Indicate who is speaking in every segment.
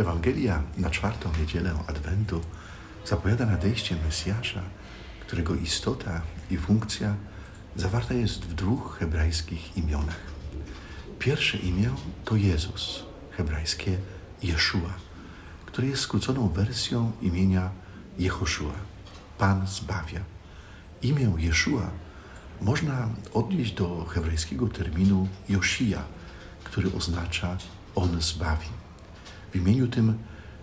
Speaker 1: Ewangelia na czwartą niedzielę Adwentu zapowiada nadejście Mesjasza, którego istota i funkcja zawarta jest w dwóch hebrajskich imionach. Pierwsze imię to Jezus, hebrajskie Jeszua, które jest skróconą wersją imienia Jehoszua, Pan zbawia. Imię Jeszua można odnieść do hebrajskiego terminu Josia, który oznacza On zbawi. W imieniu tym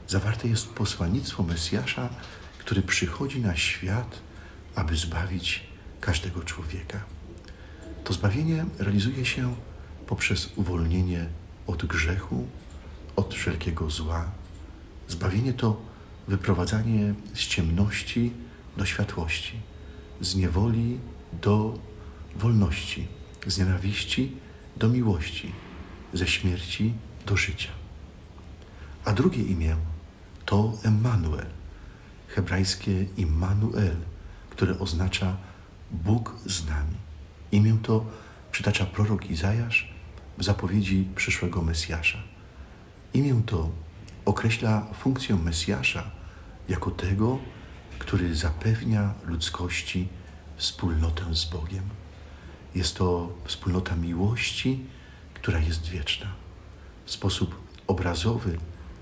Speaker 1: zawarte jest posłannictwo Mesjasza, który przychodzi na świat, aby zbawić każdego człowieka. To zbawienie realizuje się poprzez uwolnienie od grzechu, od wszelkiego zła. Zbawienie to wyprowadzanie z ciemności do światłości, z niewoli do wolności, z nienawiści do miłości, ze śmierci do życia. A drugie imię to Emmanuel, hebrajskie Immanuel, które oznacza Bóg z nami. Imię to przytacza prorok Izajasz w zapowiedzi przyszłego Mesjasza. Imię to określa funkcję Mesjasza jako tego, który zapewnia ludzkości wspólnotę z Bogiem. Jest to wspólnota miłości, która jest wieczna. W sposób obrazowy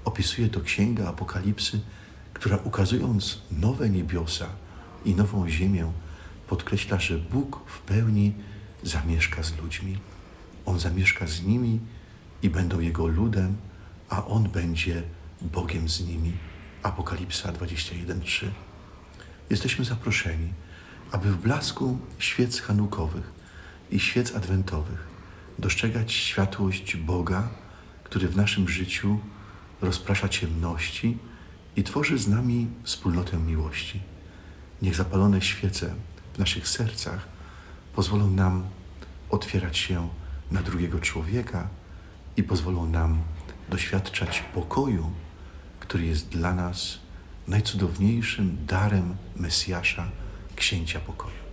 Speaker 1: opisuje to Księga Apokalipsy, która ukazując nowe niebiosa i nową ziemię, podkreśla, że Bóg w pełni zamieszka z ludźmi. On zamieszka z nimi i będą Jego ludem, a On będzie Bogiem z nimi. Apokalipsa 21:3. Jesteśmy zaproszeni, aby w blasku świec hanukowych i świec adwentowych dostrzegać światłość Boga, który w naszym życiu rozprasza ciemności i tworzy z nami wspólnotę miłości. Niech zapalone świece w naszych sercach pozwolą nam otwierać się na drugiego człowieka i pozwolą nam doświadczać pokoju, który jest dla nas najcudowniejszym darem Mesjasza, Księcia Pokoju.